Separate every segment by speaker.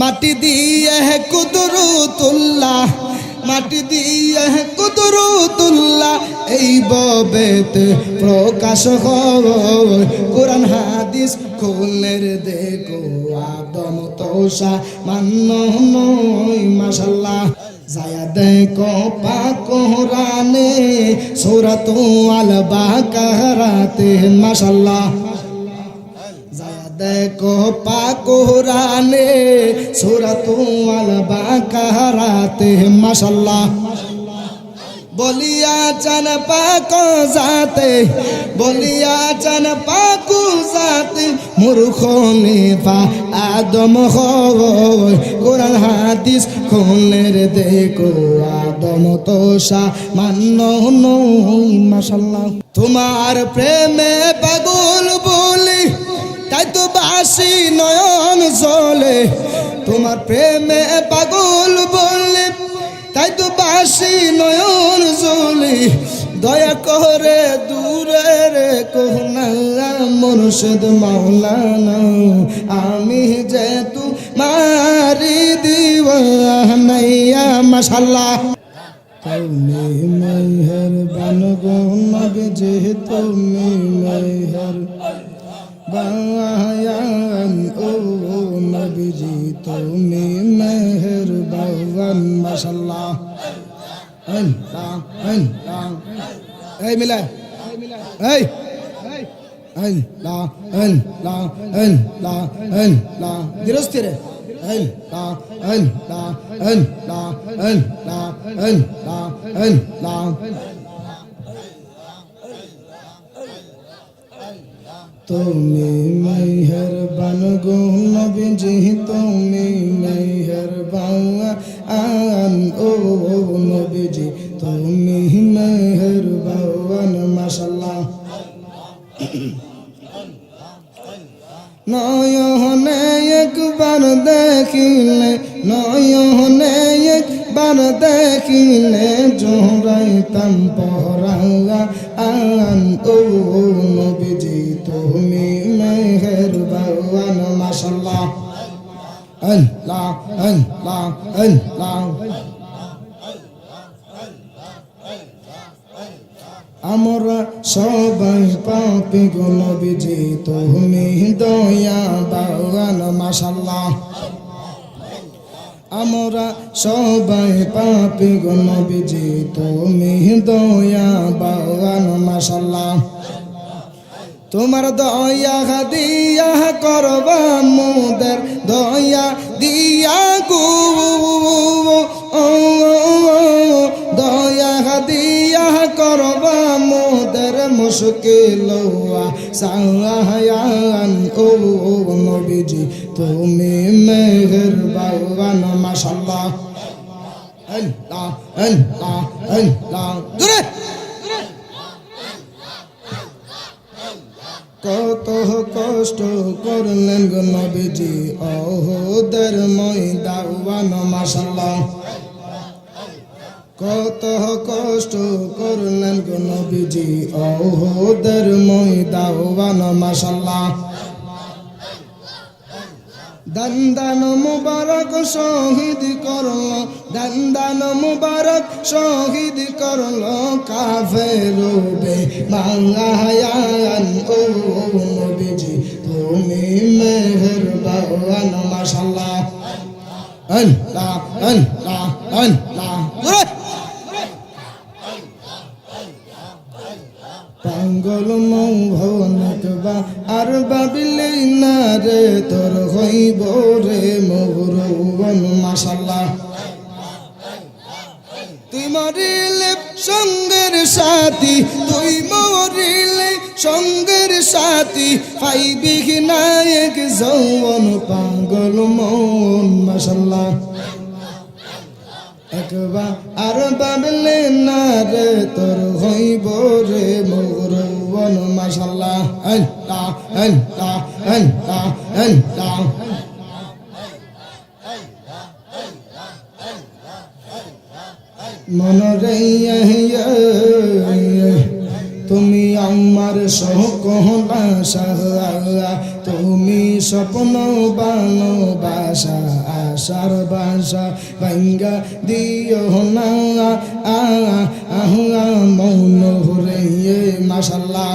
Speaker 1: মাটি দিয়ে কুদরতুল্লাহ, মাটি দিয়ে কুদরতুল্লাহ, এই ববেতে প্রকাশ কোরআন, হাদিস খুলের দেখো, আদম তোষা মান্য নয় মাশাল্লাহ যায়া দেখো পাকোরানে সুরাতু আল বাকারাতে মাশাল্লাহ দেখো পাকোরানে সুরাতু আল বাকারাতে মাশাল্লাহ বলিয়া চান পাক যাতে বলিয়া চান পাকু যাতে মূর্খ নেফা আদম হয় কোরআন, হাদিস, খুনের দেখো আদম তোষা, মান্য নই মাশাল্লাহ তোমার প্রেমে বাসি নয়ন জলে। তোমার প্রেমে পাগল বলে, তাই তো বাসি নয়ন জলি। দয়া করে দূরে রে কোহনা মুর্শিদ মাওলানা। আমি যে তু মারি দিওয়ানাইয়া মাশাল্লাহ তুমি মেহরবান গো নবী যে তুমি মেহর বায়ান তুমি মেহরবান মাশাল্লাহ আল্লাহ আল্লাহ এই মিলা। এই আল্লাহ আল্লাহ আল্লাহ আল্লাহ ধীরস্থিরে। আল্লাহ আল্লাহ আল্লাহ আল্লাহ আল্লাহ আল্লাহ তুমি মেহরবান গো নবীজি, তুমি মেহরবান আন ও নবীজি, তুমি মেহরবান মাশাল্লাহ নয়নে একবার দেখিলে, নয়নে একবার দেখিলে জোড়াইতাম পরাঙ্গা আন ও মাশাল্লাহ আল্লাহ আল্লাহ আল্লাহ আমরা সবাই পাপি গো নবীজি, তুমি দয়া বাগান মাশাল্লাহ আমরা সবাই পাপি গো নবীজি, তুমি দয়া বাগান মাশাল্লাহ তোমার দয়া দিয়া করবা মোদের দয়া দিয়া গো দয়া দিয়া করবা মোদের মুশকিল নবীজি, তুমি মেহের বাগান মাশাল্লাহ আল্লাহ আল্লাহ আল্লাহ। দূরে। কত কষ্ট করলেন গো নবীজি অহোদের ময়দাওয়ান মাশাল্লাহ কত কষ্ট করলেন গো নবীজি অহোদের ময়দাওয়ান মাশাল্লাহ দন্দান মুবারক শহীদ করল, দন্দান মুবারক শহীদ করল কাফের বে বাংলায়ান তুমি মেহের বাগান মাশাল্লাহ আল্লাহ আল্লাহ আল্লাহ। পাঙ্গল মৌভনকবা আর বাবিলে না রে, তোর হইব রে মৌরবন মাশাল্লাহ তুই মরিলে সঙ্গের সাথী, তুই মরিলে সঙ্গের সাথী, পাইবি নায়ক যৌবন, পাগল মন মাশাল্লাহ একবার আর বাবলে না রে, তোর হইব রে মৌরবন মাশাল্লাহ আল্লাহ তুমি আমার আল্লাহ। কহ তুমি আমার সকলা সাহা তুমি স্বপ্ন বানো বাসা, আশার বাসা, ভাঙ্গা দিও না। আহুয়া মৌন রে মাসাল্লাহ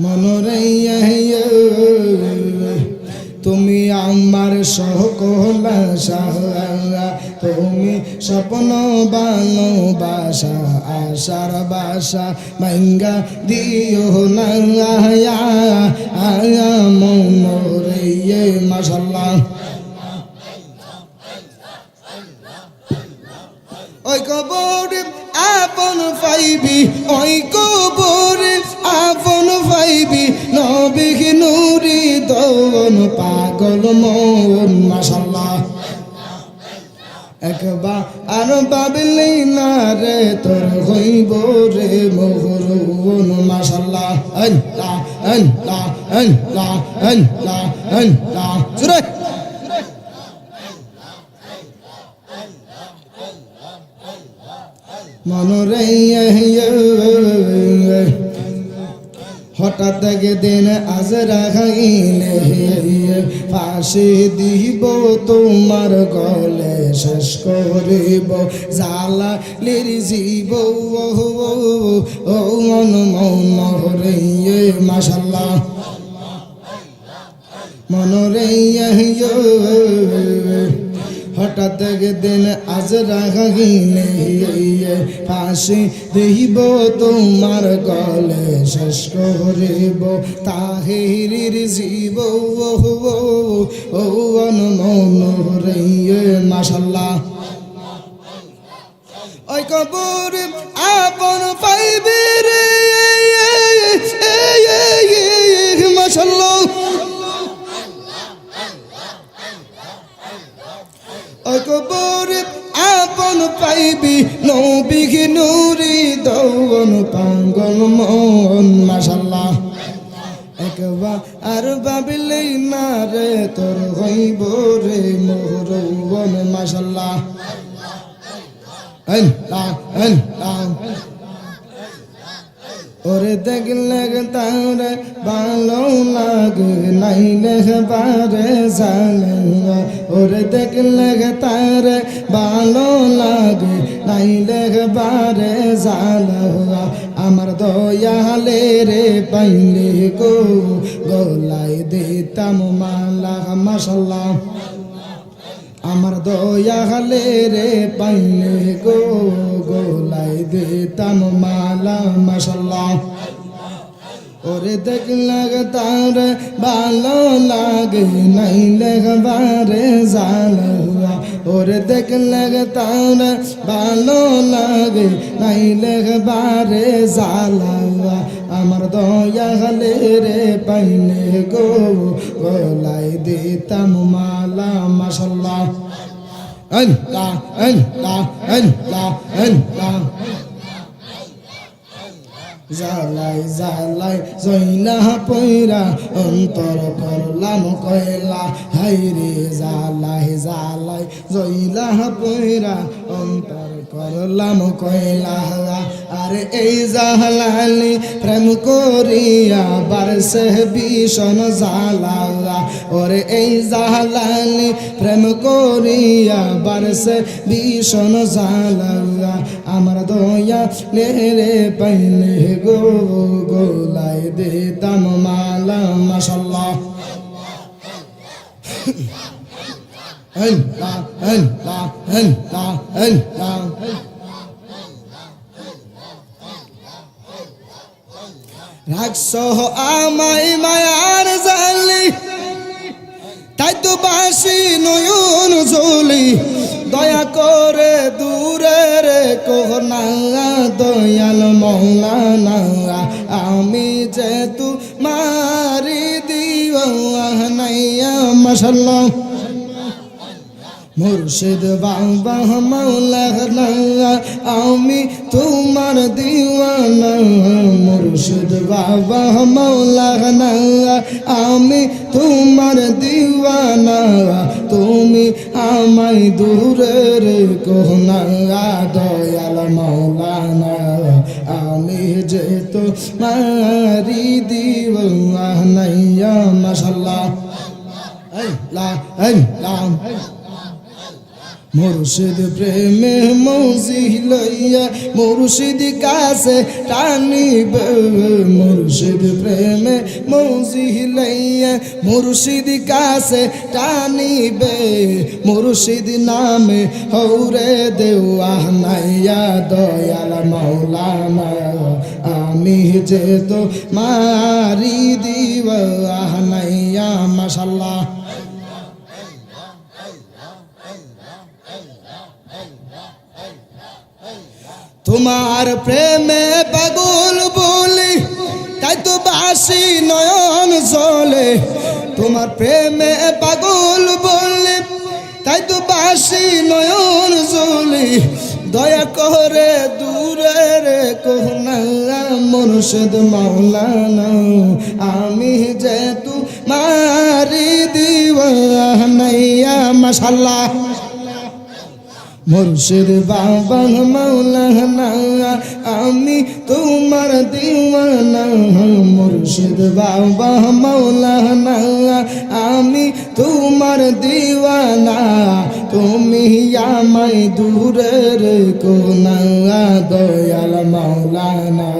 Speaker 1: মনরে তুমি আমার সকল আশা তুমি স্বপ্ন বানো বাসা, আশার বাসা, ভাঙ্গা দিও না, আয়া মৌন রে মাসাল্লাহ ওই কবর আপন পাইবি, ওই কবর আপন পাইবি নবিহি নুরি দৌন পাগল মন মাসাল্লাহ একবার আর পাবলি না রে তোর হইব রে মোহরুন সুরে মনরে হঠাৎ দিন আজ রাখাইলে ফাঁসি দিব তোমার গলে শেষ করিব জালা লির জীব ও মন মন রে মাসাল্লাহ মনরে হঠাৎ দিন আজ রাখিলে পাশে দেহিব, তোমার গলে শেষ করিব। তাহিরির জীব, ও মন রে মাসাল্লাহ ওই কবর আপন পাইবে। পাইবি নবিঘি নুরি দৌন পাঙ্গন, মন মাসাল্লাহ একবার আর ভাবিলেই না রে, তোর হইব রে মোহরৌবন মাসাল্লাহ ওরে দেখলে তারে ভালো লাগে নাইলে বারে জানে ওরে দেখলে তারে ভালো লাগে নাইলে বারে জানা আমার দয়ালে রে পাইলে গো গোলাই দিতাম মালা মাসাল্লাহ আমার দয়া হালে রে পাইলে গো গোলাই দে তাম মালা মাসাল্লাহ ওরে দেখলে তার ভালো লাগে নাইলে বারে জালা ওরে দেখলে তার ভালো লাগে নাইলে বারে জালা আমার দয়া হলে রে পাইলে গো গোলাই দিতাম মালা মাসাল্লাহ আল্লাহ আল্লাহ আল্লাহ আল্লাহ জালাই জালাই জৈনা পৈরা অন্তর করলাম কয়লা। হাইরে জালাই জালাই জৈলা পৈরা অন্তর করলাম কয়লা আরে এই জালালি প্রেম করিয়া বারসে ভীষণ জালা ওরে এই জালালি প্রেম করিয়া বারসে ভীষণ জালা আমার দয়া লে রে পাইলে গো গোলাই দিতাম মালা মাসাল্লাহ আল্লাহ আল্লাহ আল্লাহ আল্লাহ রাখছ আমাই মায়ার জালি, তাই তো বাসি নয়ন জলি দয়া করে দূরে রে কোহনা দয়াল মৌলানা, আমি যে তু মারি দিও নাইয়া মশাল্লাহ মুর্শিদ বাবা মৌলানা আমি তোমার দিওয়ানা। মুর্শিদ বাবা মৌলানা আমি তোমার দিওয়ানা। তুমি আমায় দূরের কোহনা দয়াল মৌলানা আমি যে তো মারি দিব নাইয়া মাসাল্লাহ এই, লা এই, লা। মুর্শিদ প্রেমে মৌজি লইয়া মুর্শিদ কাছে টানিব। মুর্শিদ প্রেমে মৌজি লইয়া মুর্শিদ কাছে টানিবে। মুর্শিদ নামে হৌরে দেওয়া নাইয়া দয়াল মৌলানা, আমি যে তো মারি দিব আহ নাইয়া মাসাল্লাহ তোমার প্রেমে পাগল বলি, তাই তো বাসি নয়ন জলে তোমার প্রেমে পাগল বলি, তাই তো বাসি নয়ন জলে দয়া করে দূরে রে মুর্শিদ মাওলানা, আমি যে তু মারি দিব নাইয়া মাশাল্লাহ মুর্শিদ বাবা মৌলানা আমি তোমার দিওয়ানা। মুর্শিদ বাবা মৌলানা আমি তোমার দিওয়ানা। তুমি আমায় দূরের কোনা। দয়াল মৌলানা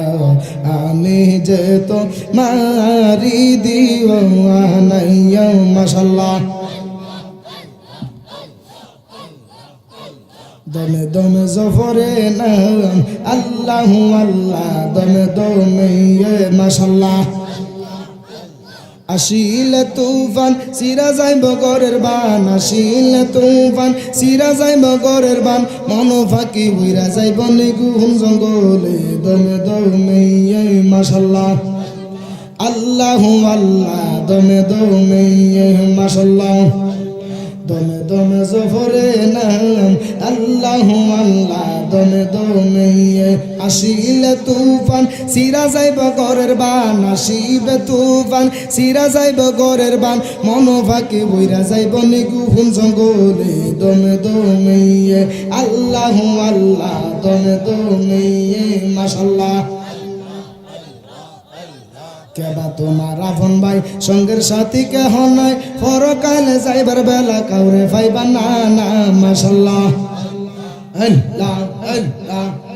Speaker 1: আমি যে তো মারি দিওয়ানা মাসাল্লাহ দমে দমে জফরে নাম, আল্লাহ আল্লাহ, দমে দমে মাসাল্লাহ আসিলে তুফান, সিরা যাইব গরের বান, আসিলে তুফান, সিরা যাইব গরের বান, মন ফাঁকি যাই যাইব নিগুন জঙ্গলে, দমে দমে মাসাল্লাহ আল্লাহ আল্লাহ, দমে দমে মাসাল্লাহ দমে দমে জফরে নাম আল্লাহ আল্লাহ দমে দমে আসিলে তুফান, সিরা যাইব গরের বান, আসিবে তুফান, সিরা যাইব গরের বান মন ফাঁকি বইরা যাইব নিগুফুন জঙ্গলে, দমে দমে আল্লাহ আল্লাহ দমে দমে মাশাল্লাহ কেবা তোমার রাভন ভাই, সঙ্গের সাথী কেহ নাই। পরকালে যাইবার বেলা কাউরে পাইবা না না মাসাল্লাহ আল্লাহ আল্লাহ।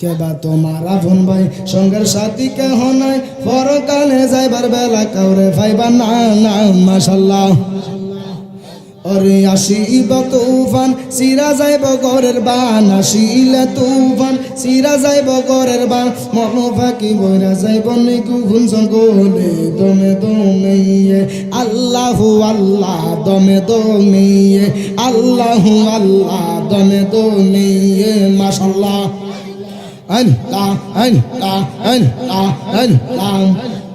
Speaker 1: কেবা তোমার আপন ভাই, সঙ্গের সাথী কেহ নাই? পরকালে যাইবার বেলা কাউরে পাইবা না না মাসাল্লাহ অরে আসিব তুফান, সিরা যাইব গরের বান, আসিলে তুফান, সিরা যাইব গরের বান, মন ফাঁকি বইরা যাইব নিকু ঘুন জঙ্গলে, দমে দমে আল্লাহু আল্লাহ, দমে দমে আল্লাহু আল্লাহ, দমে দমে মাশাল্লাহ আল্লাহ আল্লাহ আল্লাহ আল্লাহ।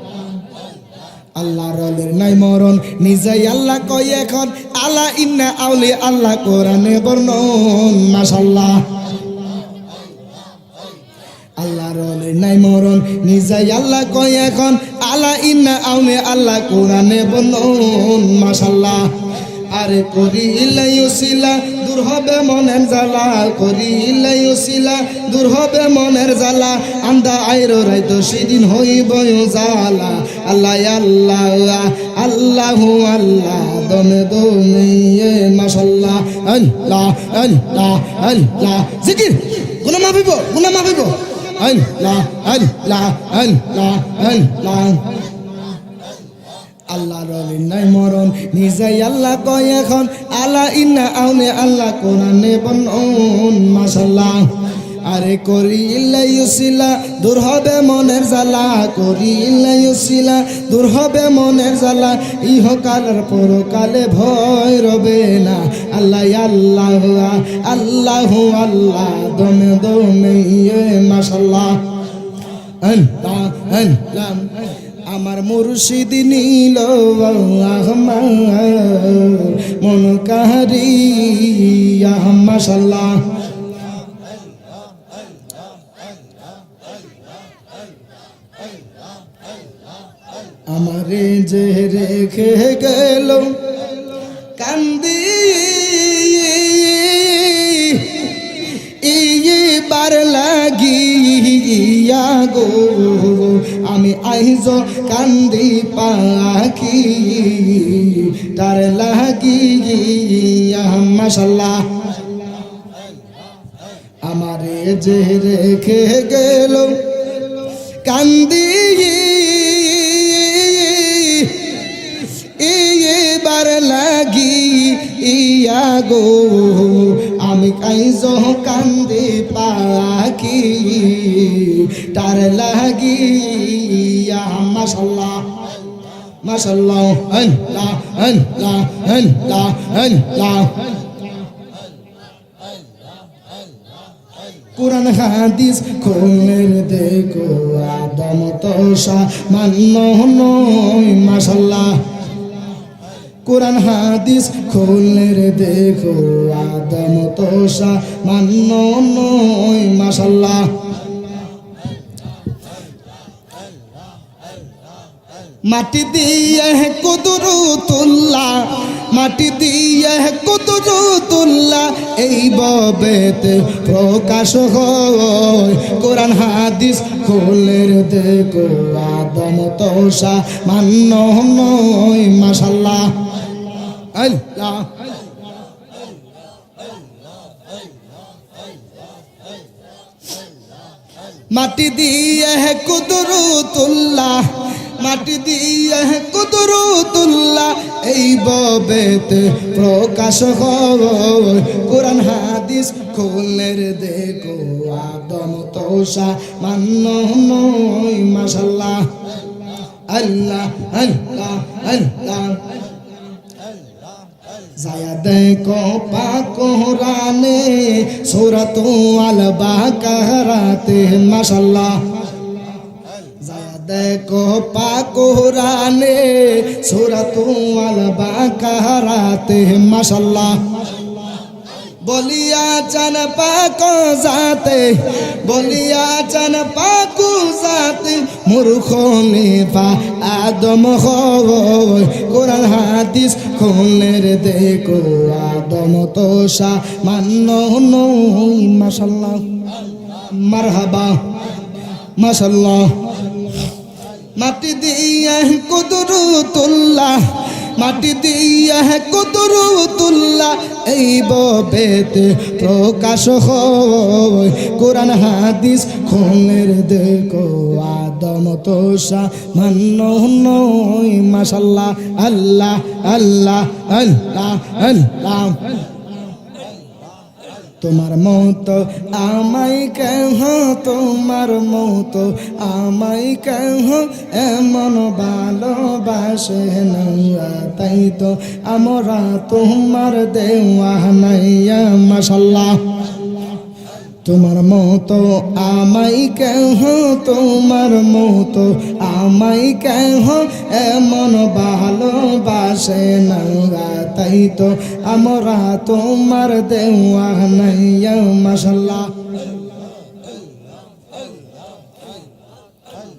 Speaker 1: আল্লাহ রলের নাই মরণ। নিজেই আল্লাহ কই এখন আল্লাহ ইন্না আউলি আল্লাহ কোরআনে বর্ণন। মাশাল্লাহ আল্লাহ রলের নাই মরণ। নিজেই আল্লাহ কয় এখন আল্লাহ ইন্না আউলি আল্লাহ কোরআনে বর্ণন। মাশাল্লাহ আরে করিলে উসিলা দূর হবে মনের জ্বালা করিলে উসিলা দূর হবে মনের জ্বালা, আন্দা আইরো রাইতো সেদিন হইব জ্বালা আল্লাহ আল্লাহ আল্লাহ আল্লাহ, দমে দমে মাশাল্লাহ, আল্লাহ আল্লাহ আল্লাহ, জিকির গুনা মাফিব গুনা মাফিব আল্লাহ আল্লাহ আল্লাহ আল্লাহ আল্লাহ রলিন নাই মরণ। নিজেই আল্লাহ কয় এখন আল্লাহ ইন্না আউনে আল্লাহ কোরআনে বনন মাশাল্লাহ আরে করি ইল্লাইসিলা দূর হবে মনের জ্বালা। করি ইল্লাইসিলা দূর হবে মনের জ্বালা। ইহকালের পরকালে ভয় রবে না। আল্লাহ আল্লাহ আল্লাহ আল্লাহ, দমে দমে মাশাল্লাহ আল্লাহ আল্লাহ আমার মুর্শিদ নীল মন কাহারি মাসাল্লাহ আমারে যে রেখে গেল কান্দি। ইয়ে বার লাগিয়া গো। আমি আইজ কান্দি পাখি, তার লাগিয়া মাসাল্লাহ আমারে যে রেখে গেল, কান্দি এবার লাগি ইয়া গো। আমি কাইজ কান্দি পাখি তার লাগি ইয়া মাসাল্লাহ মাসাল্লাহ আল্লাহ আল্লাহ আল্লাহ আল্লাহ, কোরআন, হাদিস খোলের দেখো, আদম তোষা মান্য নয় মাসাল্লাহ কোরআন, হাদিস খোলের দেখো, আদম তোষা মান্য নয় মাসাল্লাহ মাটি দিয়ে কুদরু তুল্লা, মাটি দিয়ে কুদরু তুল্লা, এই ববেতে প্রকাশ হয়। কোরআন, হাদিস খোলের দেখো, আদম তোষা মান্য নয় মাসাল্লাহ আল্লাহ মাটি দিয়ে কুদরু তুল্লা মাটি দিয়ে কুদরু তুল্লা এই ববেতে প্রকাশ হয় কোরআন, হাদিস খোলের দেখো, আদম তোষা মান্য নয় মাসাল্লাহ আল্লাহ আল্লাহ আল্লাহ। যায়া দেখো পাকোরানে সুরত আল বাকারাতে মাশাল্লাহ দেখো পাকোরানে সুরত আল বাকারাতে মাশাল্লাহ বলিয়া চান পাক যাতে বলিয়া চান পাকু যাতে মূর্খ নেপা আদম হয় কোরআন খোলের দেখো আদম তোষা মান্য নই মাসাল্লাহ মারহাবা মাসাল্লাহ মাটি দিয়া কুদরু তুল্লাহ মাটি দিয়া কুদরু তুল্লা, এই ববেতে প্রকাশ হয়। কোরআন, হাদিস খোলের দেখো, আদম তোষা, মান্য নয় মাসাল্লাহ আল্লাহ আল্লাহ আল্লাহ আল্লাহ। তোমার মত আমাই কেহ তোমার মত আমাই কেহ এমন ভালোবাসে না তাই তো আমরা তোমার দেওয়া নাইয়া মাসাল্লাহ তোমার মতো আমাই কেহ, তোমার মতো আমাই কেহ এমন ভালোবাসে না তাই তো আমরা তোমার দেওয়া নাইয়া মাসাল্লাহ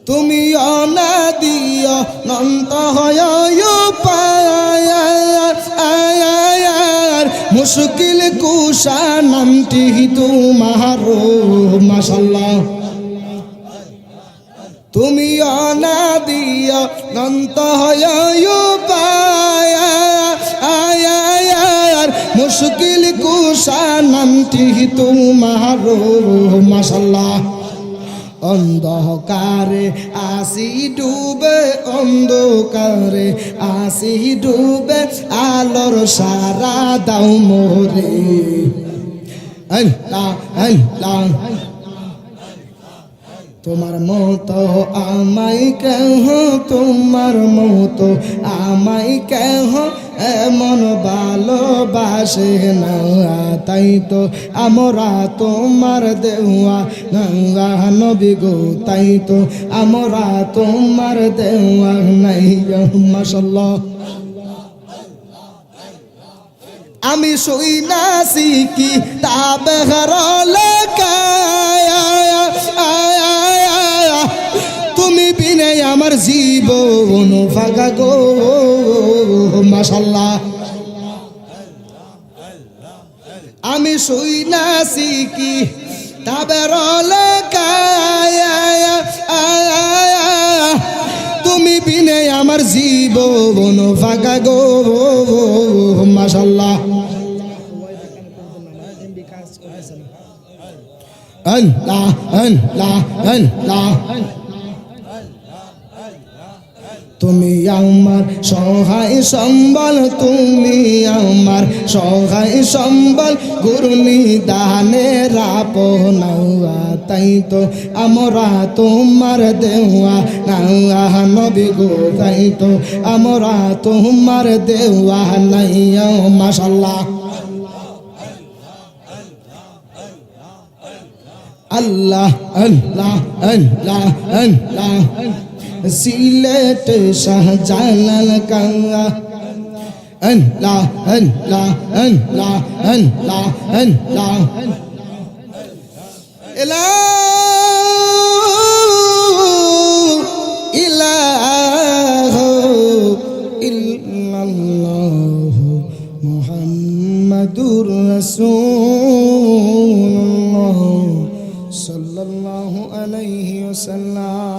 Speaker 1: তুমি অনা দিও নন্ত হয় মুশকিল কুষা নামটি তোমার মাসাল্লাহ তুমি অনা দিও নন্ত হয় মুশকিল কুষা নামটি তোমার মাসাল্লাহ অন্ধকারে, আসি ডুবে অন্ধকারে, আসি ডুবে আলোর সারা দাও মোরে। তোমার মতো আমাই কেহ, তোমার মতো আমাই কেহ এমন ভালোবাসে না, তাই তো আমরা তোমার দেওয়া গঙ্গা নবী গো, তাই তো আমরা তোমার দেওয়া নাই মাসাল্লাহ আমি শুই না শিখি তাবে তুমি বিনে আমার জীবন ফাঁকা মাশাল্লাহ আমি শুই নাসি কি? তাবের তুমি বিনে আমার জীবন ফাঁকা গো মাশাল্লাহ আল্লাহ আল্লাহ আল্লাহ। তুমি আমার সহায় সম্বল, তুমি আমার সহায় সম্বল। গুরুনি দানে রাপনাওয়া তাই তো আমরা তোমার দেওয়া নাওয়া নবী গো, তাই তো আমরা তোমার দেওয়া নাই মাশাল্লাহ আল্লাহ আল্লাহ আল্লাহ আল্লাহ। সিলেট শাহজালাল কাঙ্গা। আল্লাহ আল্লাহ আল্লাহ আল্লাহ আল্লাহ। ইলাহ ইল্লাল্লাহ মুহাম্মাদুর রাসূলুল্লাহ সাল্লাল্লাহু আলাইহি ওয়াসাল্লাম।